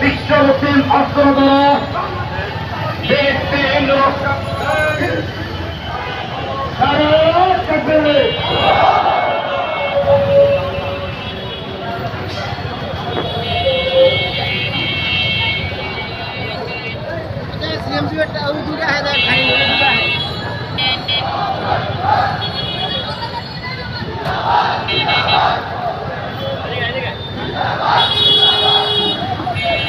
বিশ্ব মুসলিম অস্ত্র দ্বারা সারা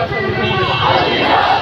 আল্লাহ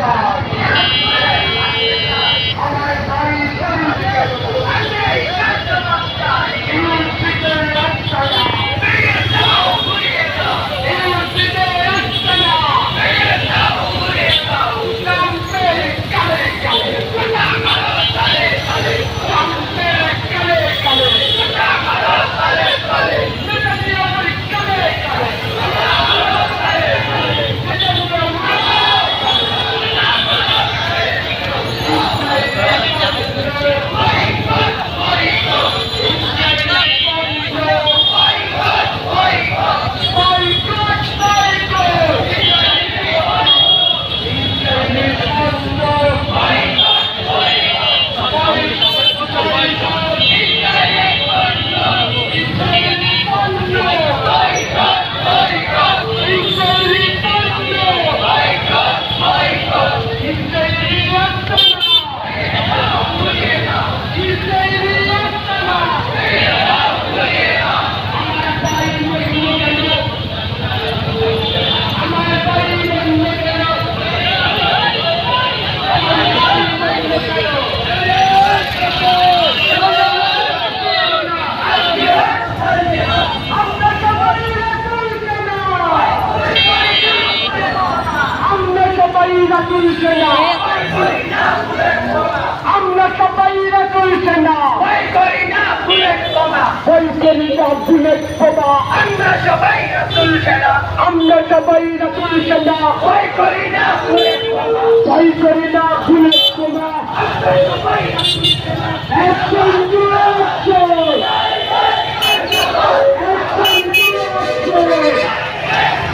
আমরা বুলেট বোমা আমরা সবাই রসুল সেনা। আমরা সবাই রাতুল সেনা। ভয় করি না বুলেট বোমা বই করি না বুলেট বোমা আমরা সবাই রসুল সেনা।